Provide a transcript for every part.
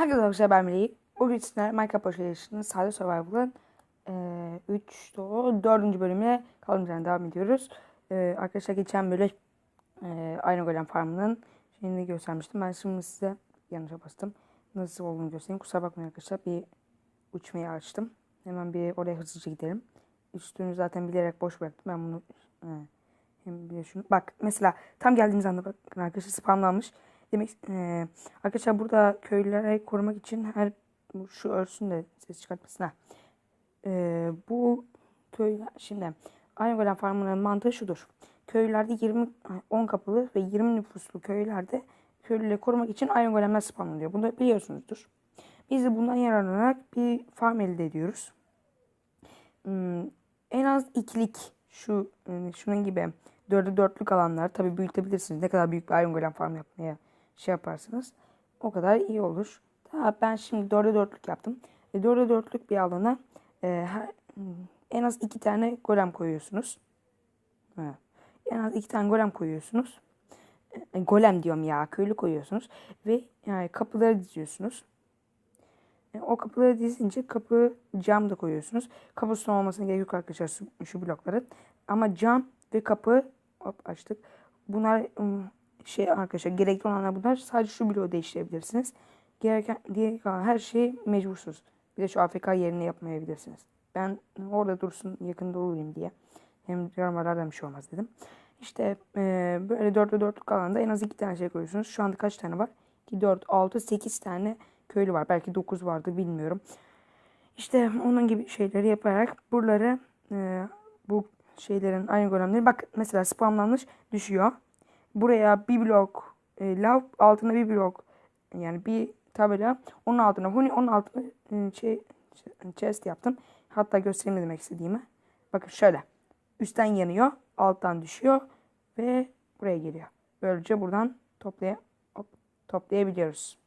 Herkese arkadaşlar ben Melih. Bugün sizlerle Minecraft Başarışı'nın Sade Survival'ın e, 3 doğru 4. bölümüne kaldığımız devam ediyoruz. E, arkadaşlar geçen bölüm e, Aynı Golem Farmı'nın şeyini göstermiştim. Ben şimdi size yanlışa bastım. Nasıl olduğunu göstereyim. Kusura bakmayın arkadaşlar. Bir uçmayı açtım. Hemen bir oraya hızlıca gidelim. Üstünü zaten bilerek boş bıraktım. Ben bunu e, hem bir şunu. Bak mesela tam geldiğimiz anda bakın arkadaşlar spamlanmış. Demek e, arkadaşlar burada köylülere korumak için her şu örsün de ses çıkartmasın ha. E, bu köyler şimdi golem farmının mantığı şudur. Köylerde 20 10 kapılı ve 20 nüfuslu köylerde köylüleri korumak için aynı golemler spamlanıyor. Bunu biliyorsunuzdur. Biz de bundan yararlanarak bir farm elde ediyoruz. Hmm, en az ikilik şu yani şunun gibi dörde dörtlük alanlar tabi büyütebilirsiniz. Ne kadar büyük bir Iron Golem farm yapmaya şey yaparsınız o kadar iyi olur. Daha ben şimdi dörde dörtlük yaptım. E, dörde dörtlük bir alana e, her, en az iki tane golem koyuyorsunuz. Ha. En az iki tane golem koyuyorsunuz. E, golem diyorum ya köylü koyuyorsunuz. Ve yani kapıları diziyorsunuz. E, o kapıları dizince kapı cam da koyuyorsunuz. Kapı son olmasına gerek yok arkadaşlar şu, şu blokların. Ama cam ve kapı hop açtık. Bunlar şey arkadaşlar gerekli olanlar bunlar. Sadece şu bloğu değiştirebilirsiniz. Gereken kalan her şey mecbursuz. Bir de şu AFK yerini yapmayabilirsiniz. Ben orada dursun yakında olayım diye. Hem yorumlardan bir şey olmaz dedim. İşte e, böyle 4'te 4'lük alanda en az 2 tane şey koyuyorsunuz. Şu anda kaç tane var? 2, 4, 6, 8 tane köylü var. Belki 9 vardı bilmiyorum. İşte onun gibi şeyleri yaparak buraları e, bu şeylerin aynı golemleri bak mesela spamlanmış düşüyor. Buraya bir blok e, lav altına bir blok yani bir tabela onun altına huni onun altına e, şey chest yaptım. Hatta göstereyim ne demek istediğimi. Bakın şöyle. Üstten yanıyor, alttan düşüyor ve buraya geliyor. Böylece buradan toplaya hop, toplayabiliyoruz.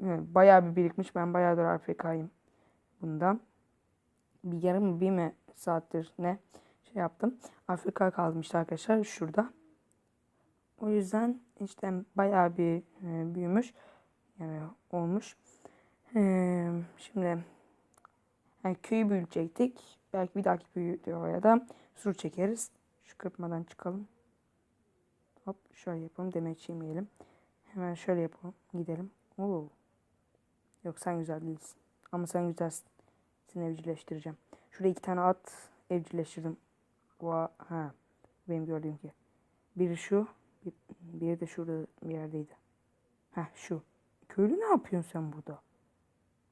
Bayağı bir birikmiş. Ben bayağıdır AFK'yim bunda. Bir yarım bir mi saattir ne şey yaptım. Afrika kalmıştı arkadaşlar şurada. O yüzden işte bayağı bir e, büyümüş. Yani olmuş. E, şimdi yani köyü büyütecektik. Belki bir dahaki videoya da sur çekeriz. Şu kırpmadan çıkalım. Hop şöyle yapalım. Demet yemeyelim. Hemen şöyle yapalım. Gidelim. Oo. Yok sen güzel değilsin. Ama sen güzelsin. Seni evcilleştireceğim. Şurada iki tane at evcilleştirdim. Va ha. Benim gördüğüm ki. Biri şu. Bir, biri de şurada bir yerdeydi. Heh şu. Köylü ne yapıyorsun sen burada?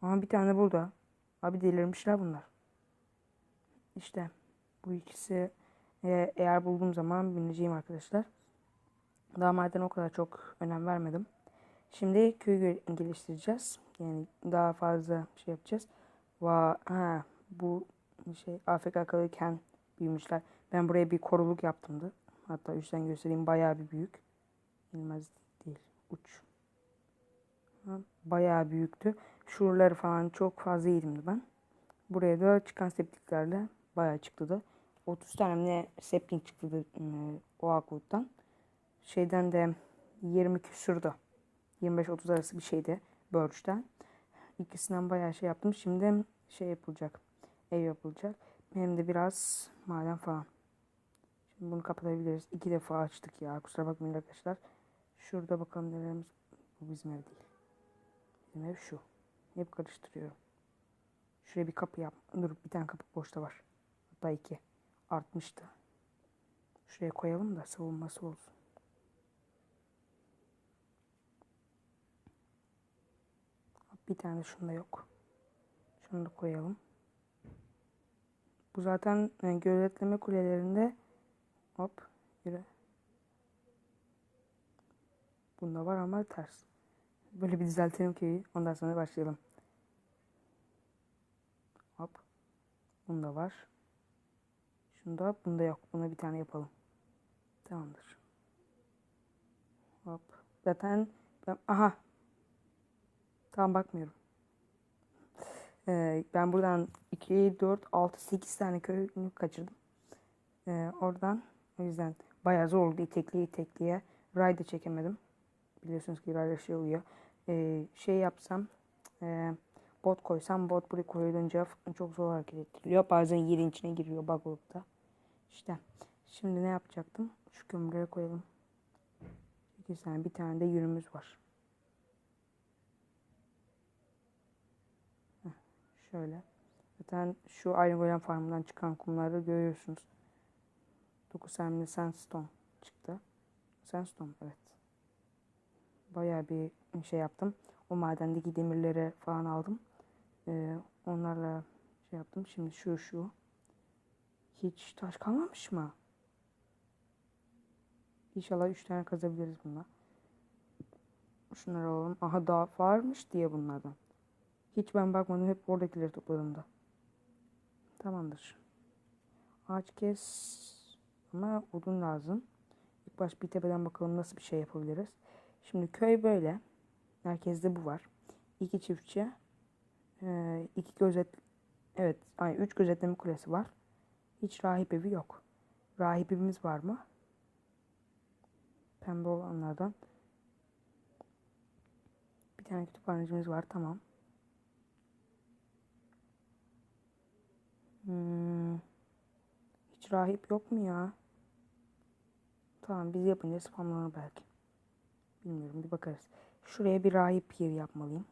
Aha bir tane burada. Abi delirmişler bunlar. İşte bu ikisi e, eğer bulduğum zaman bineceğim arkadaşlar. Daha o kadar çok önem vermedim. Şimdi köyü geliştireceğiz. Yani daha fazla şey yapacağız. Va ha bu şey AFK kalırken büyümüşler. Ben buraya bir koruluk yaptımdı. Hatta üstten göstereyim bayağı bir büyük. Bilmez değil. Uç. Bayağı büyüktü. Şuraları falan çok fazla yedim ben. Buraya da çıkan septiklerle bayağı çıktı da. 30 tane ne septik çıktı da, e, o akuttan. Şeyden de 20 küsurda. 25-30 arası bir şeydi. Börç'ten. İkisinden bayağı şey yaptım. Şimdi şey yapılacak. Ev yapılacak. Hem de biraz maden falan. Bunu kapatabiliriz. İki defa açtık ya. Kusura bakmayın arkadaşlar. Şurada bakalım nelerimiz. Bu bizim ev değil. Bizim ev şu. Hep karıştırıyorum. Şuraya bir kapı yap. Dur bir tane kapı boşta var. Hatta iki. Artmıştı. Şuraya koyalım da savunması olsun. Bir tane şunda yok. Şunu da koyalım. Bu zaten yani e, gözetleme kulelerinde hop yürü. Bunda var ama ters. Böyle bir düzeltelim ki ondan sonra başlayalım. Hop. Bunda var. Şunda bunda yok. Buna bir tane yapalım. Tamamdır. Hop. Zaten ben, aha. Tam bakmıyorum. Ee, ben buradan 2, 4, 6, 8 tane köyünü kaçırdım. Ee, oradan o yüzden bayağı zor oldu itekleye itekleye. Ride çekemedim. Biliyorsunuz ki ride şey oluyor. e, şey yapsam e, bot koysam bot buraya koyulunca çok zor hareket ettiriliyor. Bazen yerin içine giriyor bug olup da. İşte şimdi ne yapacaktım? Şu kömürleri koyalım. İki tane bir tane de yünümüz var. Şöyle. Zaten şu Iron Golem farmından çıkan kumları görüyorsunuz. 9 tane sandstone çıktı. Sandstone evet. Bayağı bir şey yaptım. O madendeki demirleri falan aldım. Ee, onlarla şey yaptım. Şimdi şu şu. Hiç taş kalmamış mı? İnşallah 3 tane kazabiliriz bununla. Şunları alalım. Aha daha varmış diye bunlardan. Hiç ben bakmadım. Hep oradakileri topladım da. Tamamdır. Ağaç kes. Ama odun lazım. İlk baş bir tepeden bakalım nasıl bir şey yapabiliriz. Şimdi köy böyle. Merkezde bu var. İki çiftçi. Ee, iki gözet... Evet. Ay, üç gözetleme kulesi var. Hiç rahip evi yok. Rahip evimiz var mı? Pembe olanlardan. Bir tane kütüphanecimiz var. Tamam. Hmm. Hiç rahip yok mu ya? Tamam biz yapınca spamlanır belki. Bilmiyorum bir bakarız. Şuraya bir rahip yeri yapmalıyım.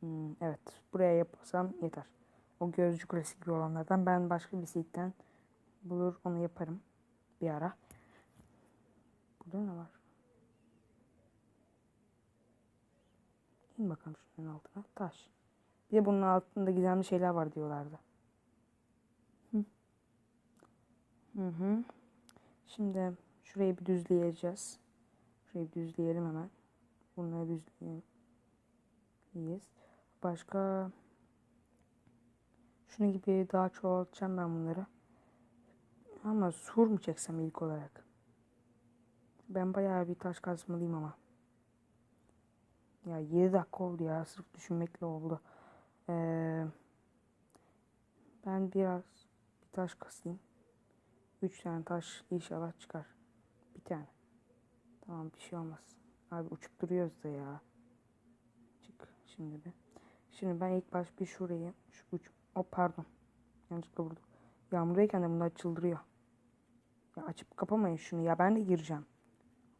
Hmm, evet buraya yapsam yeter. O gözcü klasik gibi olanlardan ben başka bir site'den bulur onu yaparım bir ara. Burada ne var? İn bakalım şunun altına. Taş. Bir de bunun altında gizemli şeyler var diyorlardı. Hı. Hı hı. Şimdi şurayı bir düzleyeceğiz. Şurayı bir düzleyelim hemen. Bunları düzleyelim. Başka şunu gibi daha çoğaltacağım ben bunları. Ama sur mu çeksem ilk olarak? Ben bayağı bir taş kazmalıyım ama. Ya 7 dakika oldu ya. Sırf düşünmekle oldu. Ee, ben biraz bir taş kasayım. 3 tane taş inşallah çıkar. Bir tane. Tamam bir şey olmaz. Abi uçup duruyoruz da ya. Çık şimdi bir. Şimdi ben ilk baş bir şurayı. Şu uç. O pardon. Yanlışlıkla vurdum. Yağmurdayken de bunlar çıldırıyor. Ya açıp kapamayın şunu ya. Ben de gireceğim.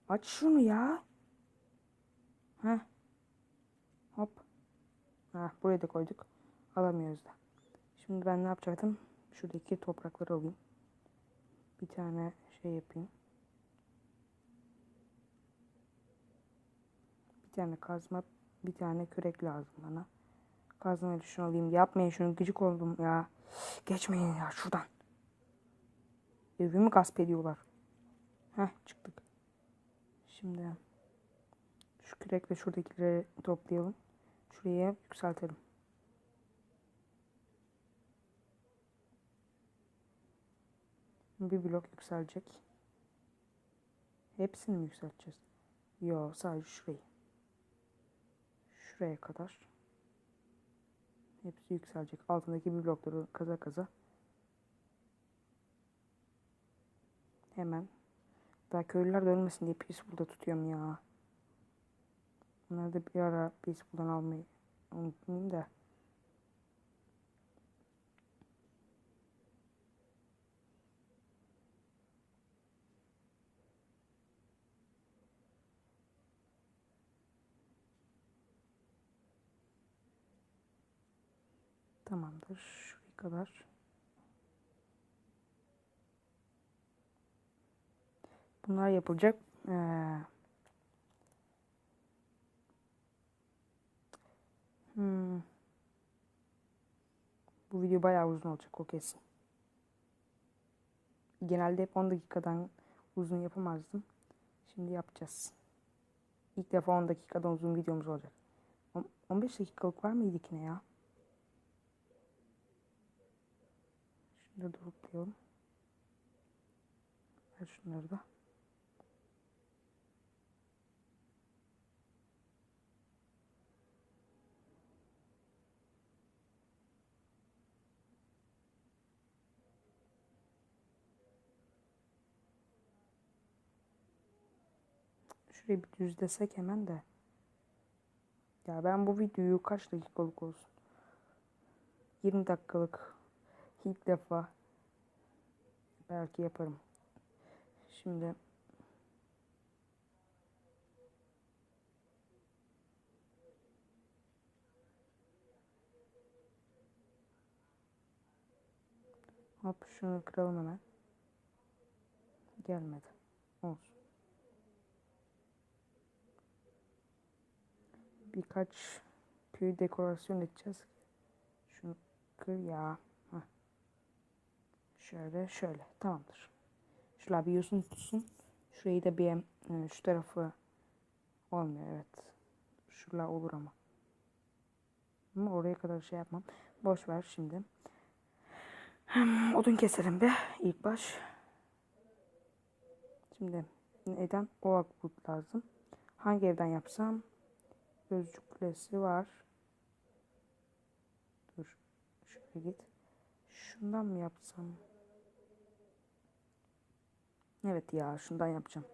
Aç şunu ya. Heh. Hop. Heh, buraya da koyduk. Alamıyoruz da. Şimdi ben ne yapacaktım? Şuradaki toprakları alayım. Bir tane şey yapayım. Bir tane kazma, bir tane kürek lazım bana. Kazmayla şunu alayım. Yapmayın şunu gıcık oldum ya. Geçmeyin ya şuradan. Evimi gasp ediyorlar. Heh çıktık. Şimdi şu kürekle şuradakileri toplayalım. Şuraya yükseltelim. Bir blok yükselecek. Hepsini mi yükselteceğiz? Yok sadece şurayı. Şuraya kadar. Hepsi yükselecek. Altındaki bir blokları kaza kaza. Hemen. Daha köylüler dönmesin diye pis burada tutuyorum ya. Bunları da bir ara buradan almayı unutmayayım da. Tamamdır. Şuraya kadar. Bunlar yapılacak. Ee, hmm. Bu video bayağı uzun olacak o kesin. Genelde hep 10 dakikadan uzun yapamazdım. Şimdi yapacağız. İlk defa 10 dakikadan uzun videomuz olacak. 15 dakikalık var mıydı ki ne ya? Da droplayalım. Ver şunları da. Şurayı bir düzlesek hemen de. Ya ben bu videoyu kaç dakikalık olsun? 20 dakikalık ilk defa belki yaparım. Şimdi Hop şunu kıralım hemen. Gelmedi. Olsun. Birkaç köy dekorasyon edeceğiz. Şunu kır ya. Şöyle şöyle. Tamamdır. Şurada bir tutsun. Şurayı da bir e, şu tarafı olmuyor evet. Şurada olur ama. Ama oraya kadar şey yapmam. Boş ver şimdi. Odun keselim bir ilk baş. Şimdi neden oak wood lazım? Hangi evden yapsam? Gözcük kulesi var. Dur. Şuraya git. Şundan mı yapsam? Evet ya şundan yapacağım.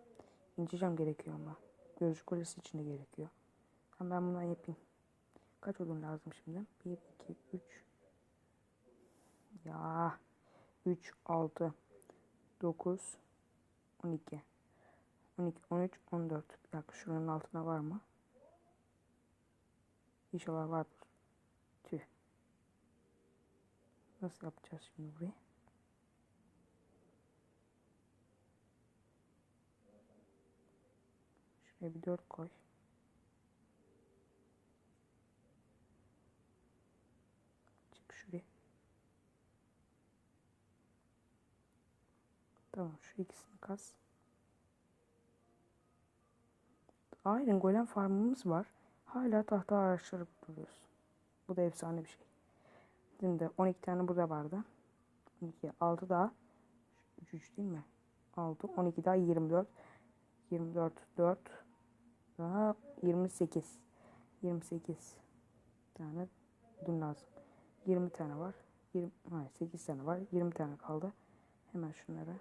İnceceğim gerekiyor ama. Gözcük kulesi için de gerekiyor. Tamam ben bundan yapayım. Kaç odun lazım şimdi? 1, 2, 3. Ya. 3, 6, 9, 12. 12, 13, 14. Bir dakika şuranın altına var mı? İnşallah vardır. Tüh. Nasıl yapacağız şimdi burayı? Şuraya bir 4 koy. Çık şuraya. Tamam şu ikisini kas. Iron Golem farmımız var. Hala tahta araştırıp duruyoruz. Bu da efsane bir şey. Şimdi 12 tane burada vardı. 12, 6 daha. 3, 3 değil mi? 6, 12 daha 24. 24, 4 daha 28. 28 tane dün lazım. 20 tane var. 20, hayır 8 tane var. 20 tane kaldı. Hemen şunları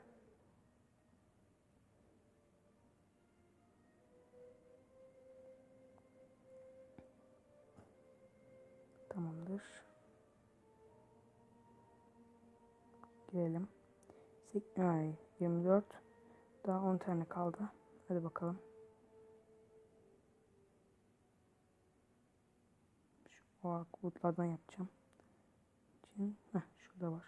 Tamamdır. Girelim. 8, ay, 24. Daha 10 tane kaldı. Hadi bakalım. O woodlardan yapacağım. Için, heh, şurada var.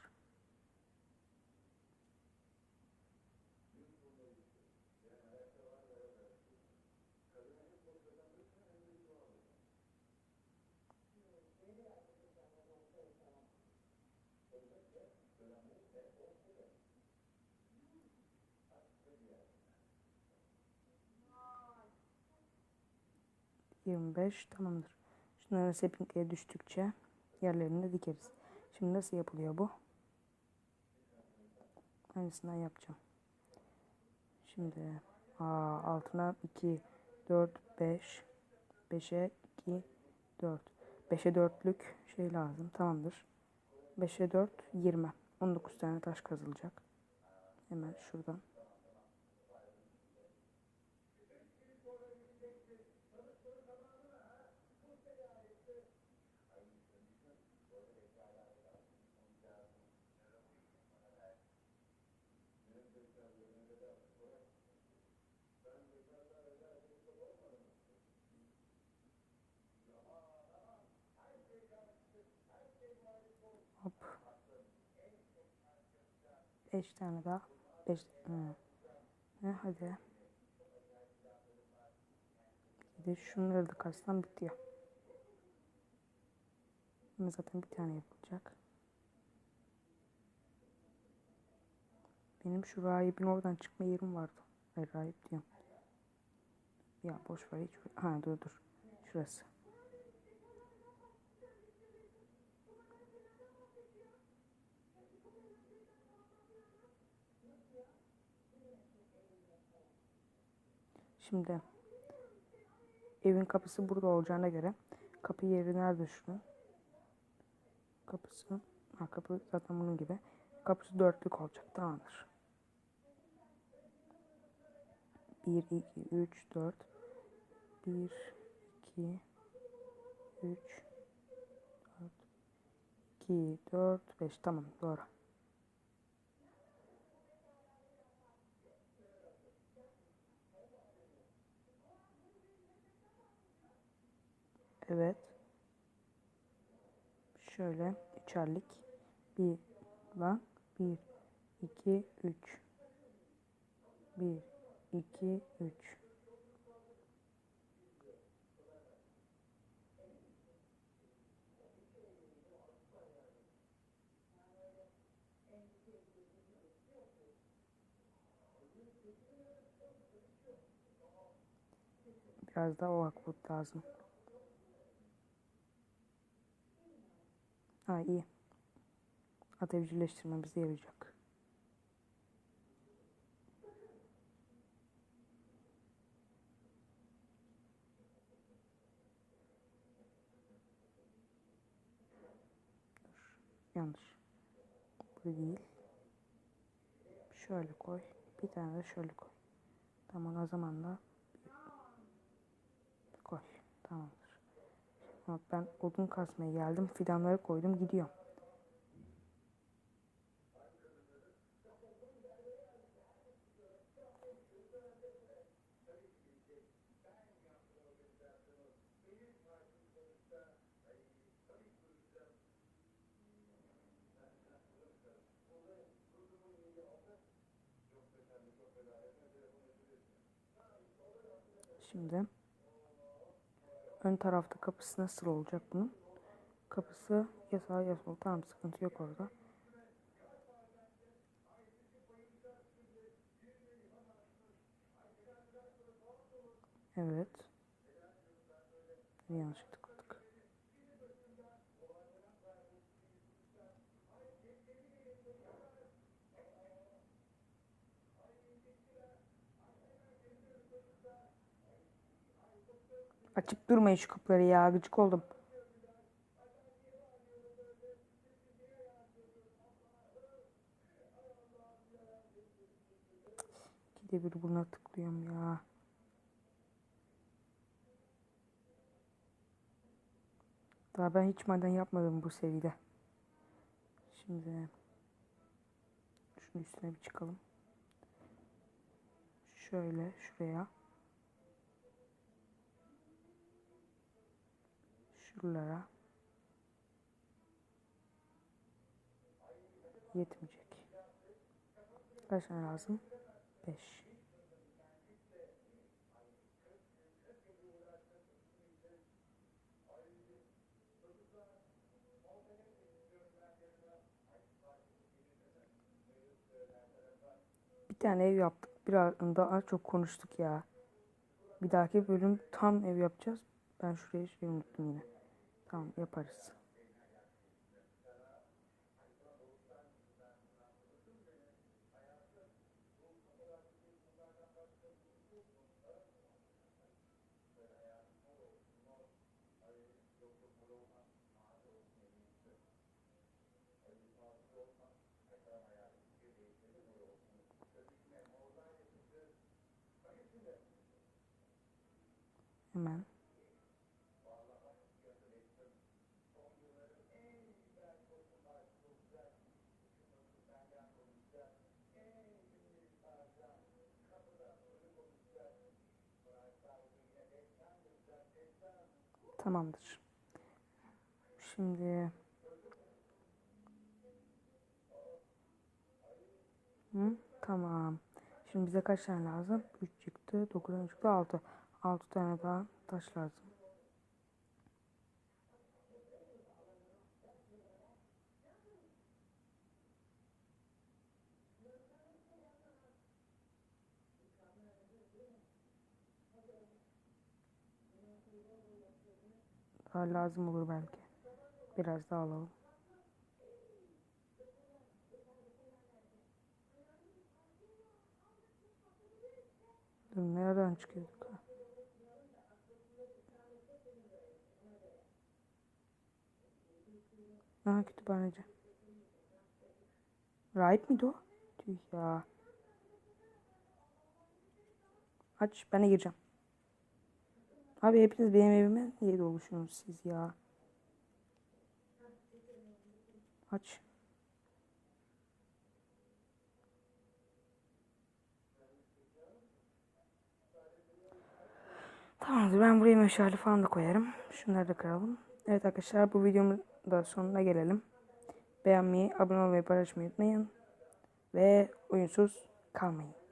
Yirmi beş tamamdır. Şunların sapling'e düştükçe yerlerinde dikeriz. Şimdi nasıl yapılıyor bu? Aynısından yapacağım. Şimdi aa, altına 2, 4, 5, 5'e 2, 4. 5'e 4'lük şey lazım. Tamamdır. 5'e 4, 20. 19 tane taş kazılacak. Hemen şuradan. Hop. 5 tane daha. 5 ne hadi. Bir de şunları da kaçtan bitiyor. Ama zaten bir tane yapılacak. Benim şu rahibin oradan çıkma yerim vardı. Hayır rahip diyorum. Ya boş ver hiç. Ha dur dur. Şurası. Şimdi evin kapısı burada olacağına göre kapı yeri nerede şunun? Kapısı ha, kapı zaten bunun gibi. Kapısı dörtlük olacak tamamdır. 1, 2, 3, 4 1, 2 3 4 2 4 5 tamam doğru. Evet. Şöyle üçerlik. Bir lan. Bir, iki, üç. Bir, iki, üç. Biraz daha o akvut lazım. Ha iyi. At evcilleştirmemize yarayacak. Dur. Yanlış. Bu değil. Şöyle koy. Bir tane de şöyle koy. Tamam o zaman da koy. Tamamdır. Bak ben odun kasmaya geldim. Fidanları koydum. Gidiyorum. Şimdi ön tarafta kapısı nasıl olacak bunun? Kapısı ya sağ ya sol. Tamam sıkıntı yok orada. Evet. Yanlış Açıp durmayın şu kapıları ya. Gıcık oldum. İkide bir buna tıklıyorum ya. Daha ben hiç maden yapmadım bu seride. Şimdi şunun üstüne bir çıkalım. Şöyle şuraya. Şuralara. Yetmeyecek. Kaç tane lazım? 5. Bir tane ev yaptık. Biraz daha çok konuştuk ya. Bir dahaki bölüm tam ev yapacağız. Ben şuraya şey unuttum yine. Tamam yaparız. Hemen. Tamamdır. Şimdi Hı, tamam. Şimdi bize kaç tane lazım? 3 çıktı. 9 çıktı. 6. 6 tane daha taş lazım. Daha lazım olur belki. Biraz daha alalım. Dur nereden çıkıyorduk? ha? Aha kütüphaneci. Rahip miydi o? Tüh ya. Aç ben de gireceğim. Abi hepiniz benim evime niye doluşuyorsunuz siz ya? Aç. Tamamdır ben buraya meşale falan da koyarım. Şunları da kıralım. Evet arkadaşlar bu videomun da sonuna gelelim. Beğenmeyi, abone olmayı, paylaşmayı unutmayın. Ve oyunsuz kalmayın.